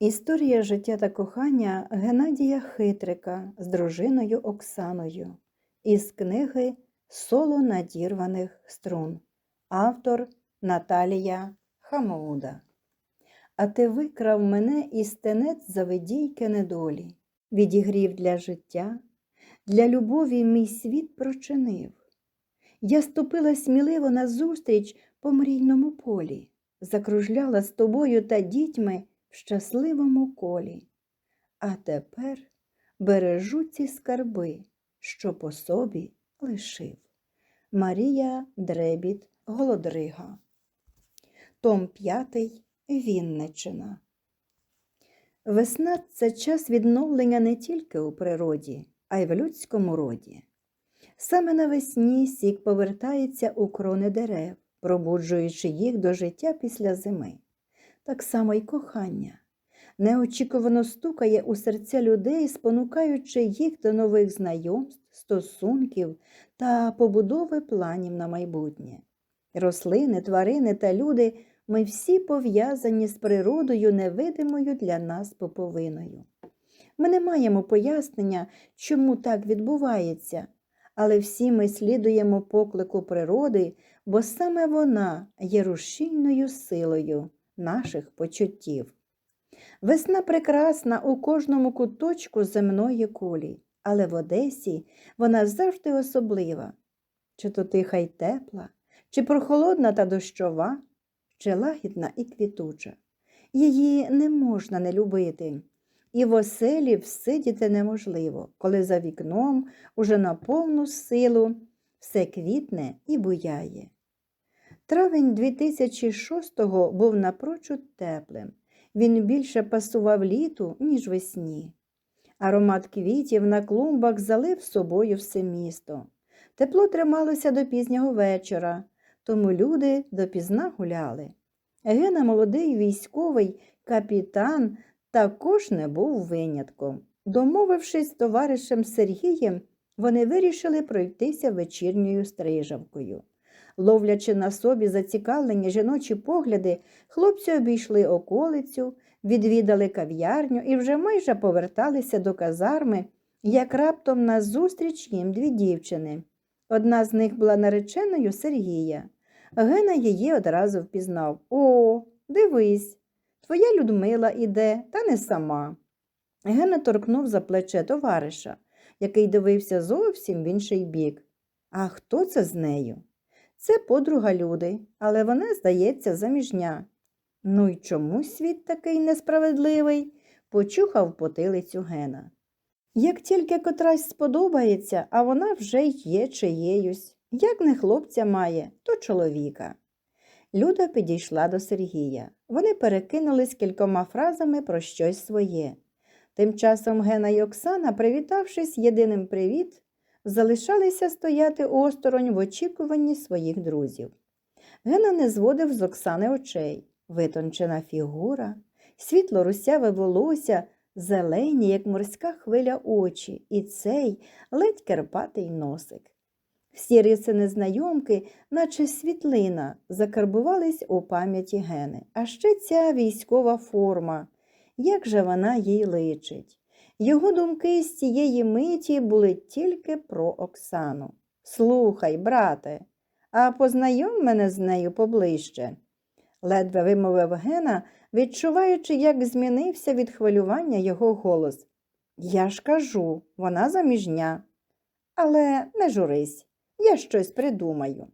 Історія життя та кохання Геннадія Хитрика з дружиною Оксаною із книги Соло надірваних струн. Автор Наталія Хамоуда. А ти викрав мене із тенець завидійки недолі, відігрів для життя, для любові мій світ прочинив. Я ступила сміливо назустріч по мрійному полі, закружляла з тобою та дітьми в щасливому колі. А тепер бережу ці скарби, що по собі лишив. Марія Дребіт Голодрига. Том 5. Вінничина. Весна це час відновлення не тільки у природі, а й в людському роді. Саме навесні сік повертається у крони дерев, пробуджуючи їх до життя після зими. Так само й кохання неочікувано стукає у серця людей, спонукаючи їх до нових знайомств, стосунків та побудови планів на майбутнє. Рослини, тварини та люди ми всі пов'язані з природою невидимою для нас поповиною. Ми не маємо пояснення, чому так відбувається, але всі ми слідуємо поклику природи, бо саме вона є рушійною силою наших почуттів. Весна прекрасна у кожному куточку земної кулі, але в Одесі вона завжди особлива. Чи то тиха й тепла, чи прохолодна та дощова, чи лагідна і квітуча. Її не можна не любити, і в оселі всидіти неможливо, коли за вікном уже на повну силу все квітне і буяє. Травень 2006-го був напрочуд теплим. Він більше пасував літу, ніж весні. Аромат квітів на клумбах залив собою все місто. Тепло трималося до пізнього вечора, тому люди допізна гуляли. Гена, молодий військовий капітан, також не був винятком. Домовившись з товаришем Сергієм, вони вирішили пройтися вечірньою стрижавкою. Ловлячи на собі зацікавлені жіночі погляди, хлопці обійшли околицю, відвідали кав'ярню і вже майже поверталися до казарми, як раптом назустріч їм дві дівчини. Одна з них була нареченою Сергія. Гена її одразу впізнав. О, дивись, твоя Людмила іде, та не сама. Гена торкнув за плече товариша, який дивився зовсім в інший бік. А хто це з нею? Це подруга люди, але вона, здається, заміжня. Ну й чому світ такий несправедливий? почухав потилицю Гена. Як тільки котрась сподобається, а вона вже є чиєюсь. Як не хлопця має, то чоловіка. Люда підійшла до Сергія. Вони перекинулись кількома фразами про щось своє. Тим часом Гена й Оксана, привітавшись єдиним привіт, залишалися стояти осторонь в очікуванні своїх друзів. Гена не зводив з Оксани очей, витончена фігура, світло русяве волосся, зелені, як морська хвиля очі, і цей ледь керпатий носик. Всі риси незнайомки, наче світлина, закарбувались у пам'яті Гени, а ще ця військова форма, як же вона їй личить. Його думки з цієї миті були тільки про Оксану. Слухай, брате, а познайом мене з нею поближче, ледве вимовив Гена, відчуваючи, як змінився від хвилювання його голос. Я ж кажу, вона заміжня. Але не журись, я щось придумаю.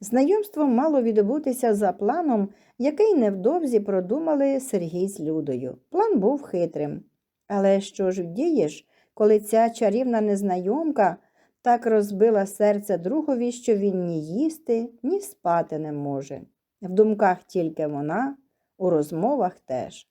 Знайомство мало відбутися за планом, який невдовзі продумали Сергій з Людою. План був хитрим. Але що ж вдієш, коли ця чарівна незнайомка так розбила серце другові, що він ні їсти, ні спати не може. В думках тільки вона, у розмовах теж.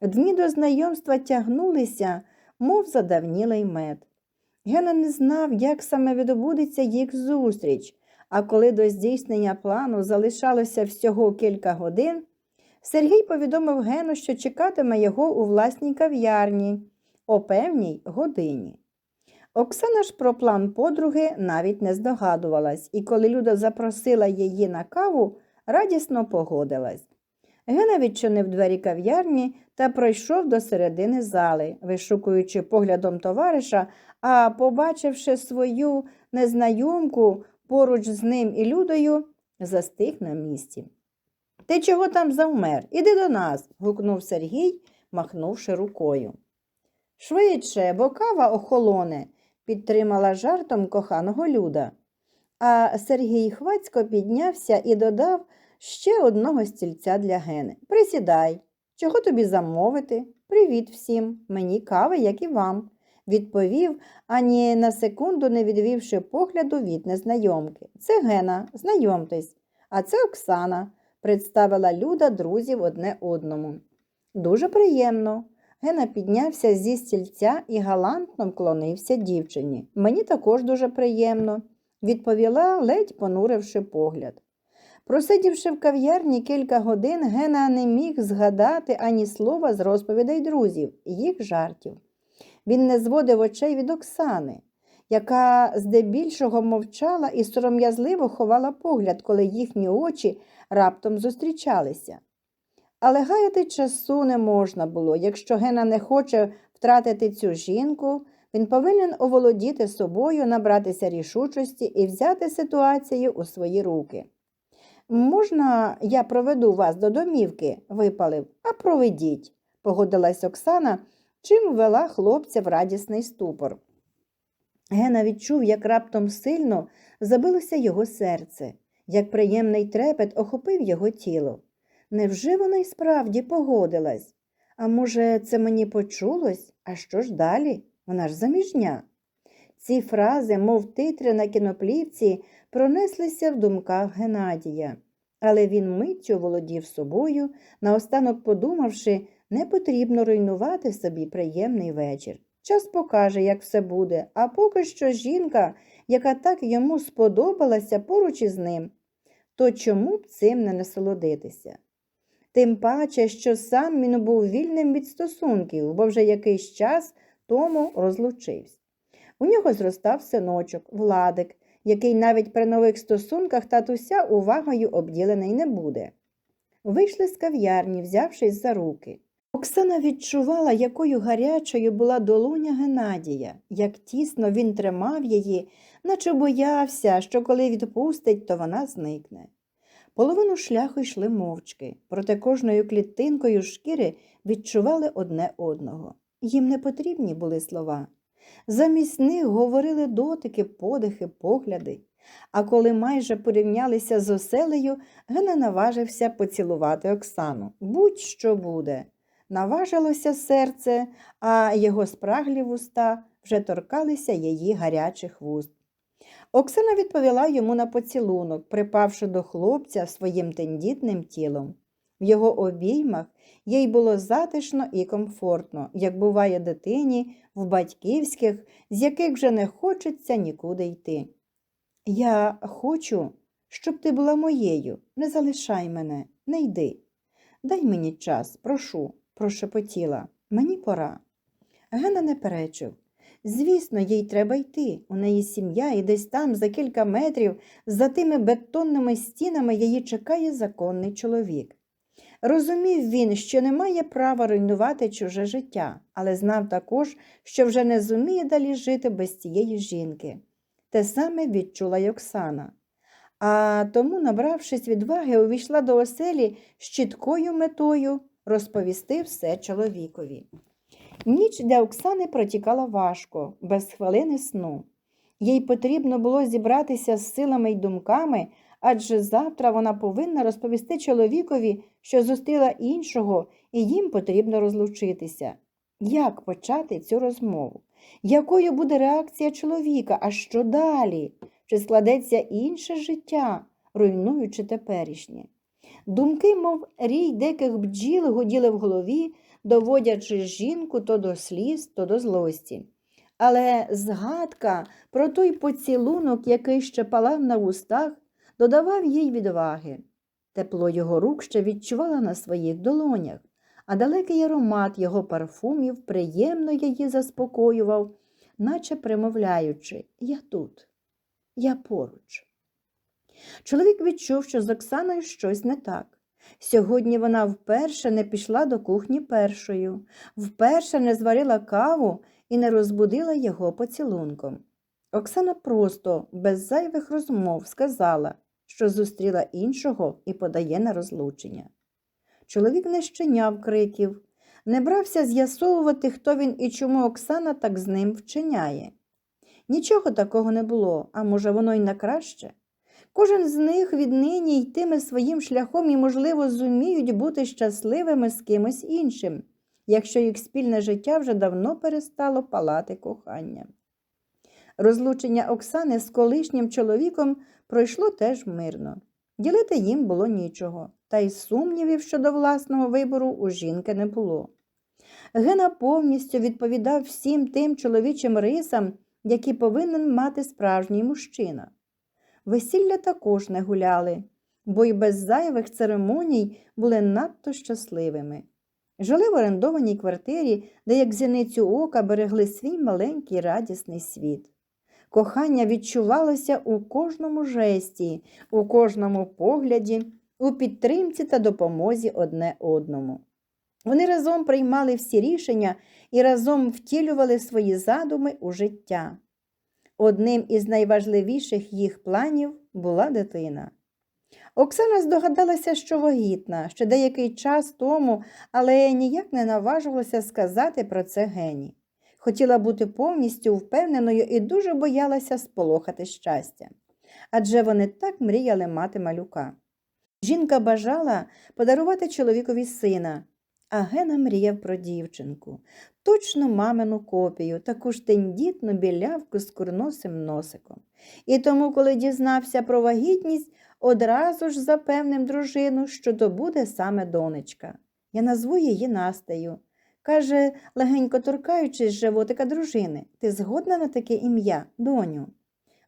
Дні до знайомства тягнулися, мов задавнілий мед. Гена не знав, як саме відбудеться їх зустріч, а коли до здійснення плану залишалося всього кілька годин, Сергій повідомив Гену, що чекатиме його у власній кав'ярні о певній годині. Оксана ж про план подруги навіть не здогадувалась, і коли Люда запросила її на каву, радісно погодилась. Гена відчинив двері кав'ярні та пройшов до середини зали, вишукуючи поглядом товариша, а побачивши свою незнайомку поруч з ним і Людою, застиг на місці. Ти чого там завмер? Іди до нас. гукнув Сергій, махнувши рукою. Швидше, бо кава охолоне, підтримала жартом коханого Люда. А Сергій Хвацько піднявся і додав ще одного стільця для Гени. Присідай. Чого тобі замовити? Привіт всім. Мені кави, як і вам, відповів, ані на секунду не відвівши погляду від незнайомки. Це Гена, знайомтесь, а це Оксана, представила Люда друзів одне одному. Дуже приємно. Гена піднявся зі стільця і галантно вклонився дівчині. Мені також дуже приємно, відповіла, ледь понуривши погляд. Просидівши в кав'ярні кілька годин, Гена не міг згадати ані слова з розповідей друзів, їх жартів. Він не зводив очей від Оксани, яка здебільшого мовчала і сором'язливо ховала погляд, коли їхні очі раптом зустрічалися. Але гаяти часу не можна було. Якщо Гена не хоче втратити цю жінку, він повинен оволодіти собою, набратися рішучості і взяти ситуацію у свої руки. Можна, я проведу вас до домівки, випалив, а проведіть, погодилась Оксана, чим ввела хлопця в радісний ступор. Гена відчув, як раптом сильно забилося його серце, як приємний трепет охопив його тіло. Невже вона й справді погодилась? А може, це мені почулось? А що ж далі? Вона ж заміжня. Ці фрази, мов титри на кіноплівці, пронеслися в думках Геннадія, але він миттю володів собою, наостанок подумавши, не потрібно руйнувати собі приємний вечір. Час покаже, як все буде, а поки що жінка, яка так йому сподобалася поруч із ним, то чому б цим не насолодитися? Тим паче, що сам він був вільним від стосунків, бо вже якийсь час тому розлучився. У нього зростав синочок, Владик, який навіть при нових стосунках татуся увагою обділений не буде. Вийшли з кав'ярні, взявшись за руки. Оксана відчувала, якою гарячою була долоня Геннадія, як тісно він тримав її, наче боявся, що коли відпустить, то вона зникне. Половину шляху йшли мовчки, проте кожною клітинкою шкіри відчували одне одного. Їм не потрібні були слова. Замість них говорили дотики, подихи, погляди. А коли майже порівнялися з оселею, Гена наважився поцілувати Оксану. Будь-що буде. Наважилося серце, а його спраглі вуста вже торкалися її гарячих вуст. Оксана відповіла йому на поцілунок, припавши до хлопця своїм тендітним тілом. В його обіймах їй було затишно і комфортно, як буває дитині в батьківських, з яких вже не хочеться нікуди йти. Я хочу, щоб ти була моєю, не залишай мене, не йди. Дай мені час, прошу, прошепотіла. Мені пора. Гена не перечив. Звісно, їй треба йти. У неї сім'я, і десь там, за кілька метрів, за тими бетонними стінами її чекає законний чоловік. Розумів він, що не має права руйнувати чуже життя, але знав також, що вже не зуміє далі жити без цієї жінки. Те саме відчула й Оксана. А тому, набравшись відваги, увійшла до оселі з чіткою метою розповісти все чоловікові. Ніч для Оксани протікала важко, без хвилини сну. Їй потрібно було зібратися з силами й думками, адже завтра вона повинна розповісти чоловікові, що зустріла іншого, і їм потрібно розлучитися. Як почати цю розмову? Якою буде реакція чоловіка? А що далі? Чи складеться інше життя, руйнуючи теперішнє? Думки, мов рій диких бджіл, гуділи в голові, доводячи жінку то до сліз, то до злості. Але згадка про той поцілунок, який ще палав на вустах, додавав їй відваги. Тепло його рук ще відчувала на своїх долонях, а далекий аромат його парфумів приємно її заспокоював, наче примовляючи Я тут, я поруч. Чоловік відчув, що з Оксаною щось не так. Сьогодні вона вперше не пішла до кухні першою, вперше не зварила каву і не розбудила його поцілунком. Оксана просто, без зайвих розмов, сказала, що зустріла іншого і подає на розлучення. Чоловік не щиняв криків, не брався з'ясовувати, хто він і чому Оксана так з ним вчиняє. Нічого такого не було, а може, воно й на краще. Кожен з них віднині йтиме своїм шляхом і, можливо, зуміють бути щасливими з кимось іншим, якщо їх спільне життя вже давно перестало палати коханням. Розлучення Оксани з колишнім чоловіком пройшло теж мирно. Ділити їм було нічого, та й сумнівів щодо власного вибору у жінки не було. Гена повністю відповідав всім тим чоловічим рисам, які повинен мати справжній мужчина. Весілля також не гуляли, бо й без зайвих церемоній були надто щасливими. Жили в орендованій квартирі, де, як зіницю ока, берегли свій маленький радісний світ. Кохання відчувалося у кожному жесті, у кожному погляді, у підтримці та допомозі одне одному. Вони разом приймали всі рішення і разом втілювали свої задуми у життя. Одним із найважливіших їх планів була дитина. Оксана здогадалася, що вагітна ще деякий час тому, але ніяк не наважувалася сказати про це гені. Хотіла бути повністю впевненою і дуже боялася сполохати щастя. Адже вони так мріяли мати малюка. Жінка бажала подарувати чоловікові сина, а Гена мріяв про дівчинку, точно мамину копію, таку ж тендітну білявку з курносим носиком. І тому, коли дізнався про вагітність, одразу ж запевнив дружину, що то буде саме донечка. Я назву її Настею. Каже, легенько торкаючись животика дружини, ти згодна на таке ім'я, доню?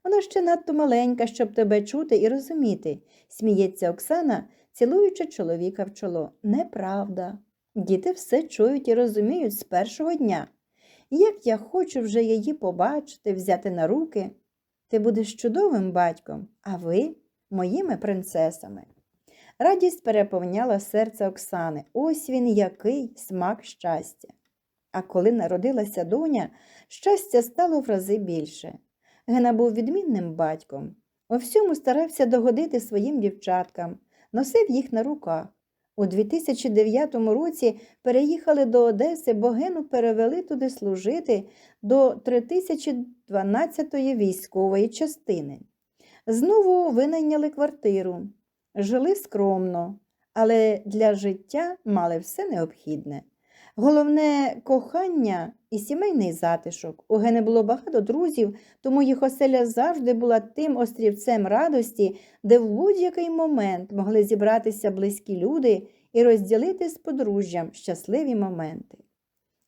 Вона ще надто маленька, щоб тебе чути і розуміти, сміється Оксана, цілуючи чоловіка в чоло. Неправда. Діти все чують і розуміють з першого дня. Як я хочу вже її побачити, взяти на руки, ти будеш чудовим батьком, а ви моїми принцесами. Радість переповняла серце Оксани. Ось він який смак щастя. А коли народилася доня, щастя стало в рази більше. Гена був відмінним батьком. У всьому старався догодити своїм дівчаткам, носив їх на руках. У 2009 році переїхали до Одеси, богину перевели туди служити до 3012-ї військової частини. Знову винайняли квартиру. Жили скромно, але для життя мали все необхідне. Головне кохання і сімейний затишок. У Гени було багато друзів, тому їх оселя завжди була тим острівцем радості, де в будь-який момент могли зібратися близькі люди і розділити з подружжям щасливі моменти.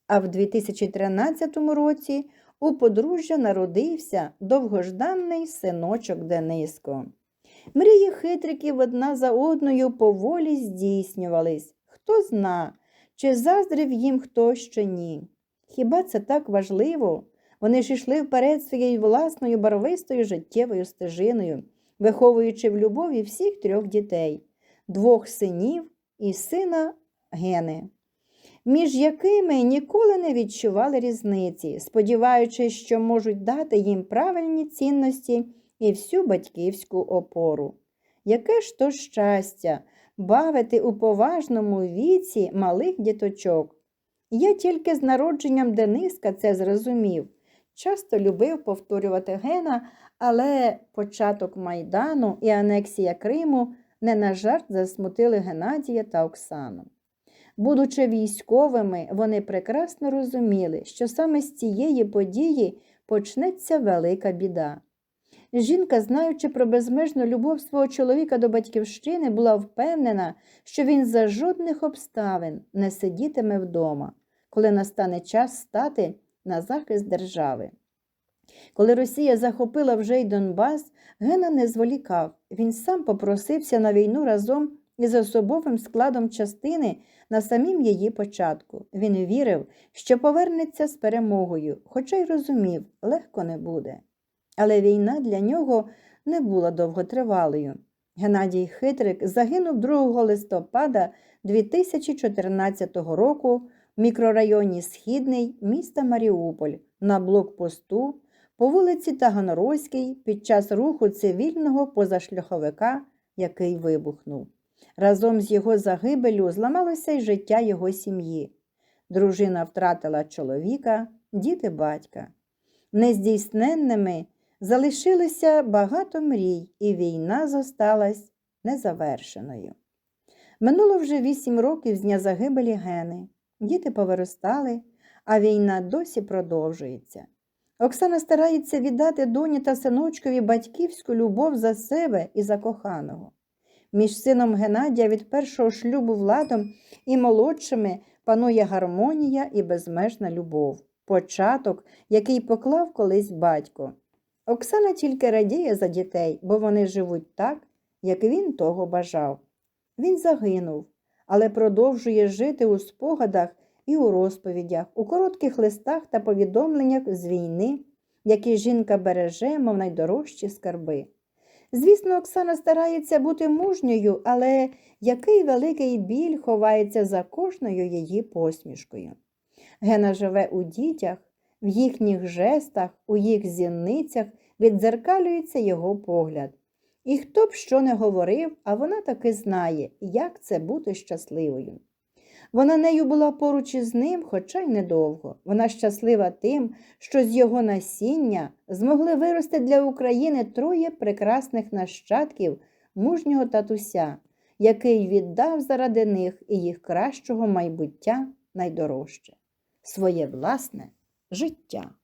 А в 2013 році у подружжя народився довгожданий синочок Дениско. Мрії хитриків одна за одною поволі здійснювались. Хто зна, чи заздрив їм хтось чи ні. Хіба це так важливо? Вони ж йшли вперед своєю власною барвистою життєвою стежиною, виховуючи в любові всіх трьох дітей, двох синів і сина Гени, між якими ніколи не відчували різниці, сподіваючись, що можуть дати їм правильні цінності і всю батьківську опору. Яке ж то щастя бавити у поважному віці малих діточок. Я тільки з народженням Дениска це зрозумів. Часто любив повторювати Гена, але початок Майдану і анексія Криму не на жарт засмутили Геннадія та Оксану. Будучи військовими, вони прекрасно розуміли, що саме з цієї події почнеться велика біда. Жінка, знаючи про безмежну любов свого чоловіка до батьківщини, була впевнена, що він за жодних обставин не сидітиме вдома, коли настане час стати на захист держави. Коли Росія захопила вже й Донбас, Гена не зволікав. Він сам попросився на війну разом із особовим складом частини на самім її початку. Він вірив, що повернеться з перемогою, хоча й розумів, легко не буде. Але війна для нього не була довготривалою. Геннадій Хитрик загинув 2 листопада 2014 року в мікрорайоні Східний міста Маріуполь на блокпосту по вулиці Таганрозькій під час руху цивільного позашляховика, який вибухнув. Разом з його загибелю зламалося й життя його сім'ї. Дружина втратила чоловіка, діти батька. Нездійсненними залишилося багато мрій, і війна зосталась незавершеною. Минуло вже вісім років з дня загибелі Гени. Діти повиростали, а війна досі продовжується. Оксана старається віддати доні та синочкові батьківську любов за себе і за коханого. Між сином Геннадія від першого шлюбу владом і молодшими панує гармонія і безмежна любов, початок, який поклав колись батько. Оксана тільки радіє за дітей, бо вони живуть так, як він того бажав. Він загинув, але продовжує жити у спогадах і у розповідях, у коротких листах та повідомленнях з війни, які жінка береже, мов найдорожчі скарби. Звісно, Оксана старається бути мужньою, але який великий біль ховається за кожною її посмішкою. Гена живе у дітях, в їхніх жестах, у їх зіницях віддзеркалюється його погляд. І хто б що не говорив, а вона таки знає, як це бути щасливою. Вона нею була поруч із ним, хоча й недовго. Вона щаслива тим, що з його насіння змогли вирости для України троє прекрасних нащадків мужнього татуся, який віддав заради них і їх кращого майбуття найдорожче своє власне життя.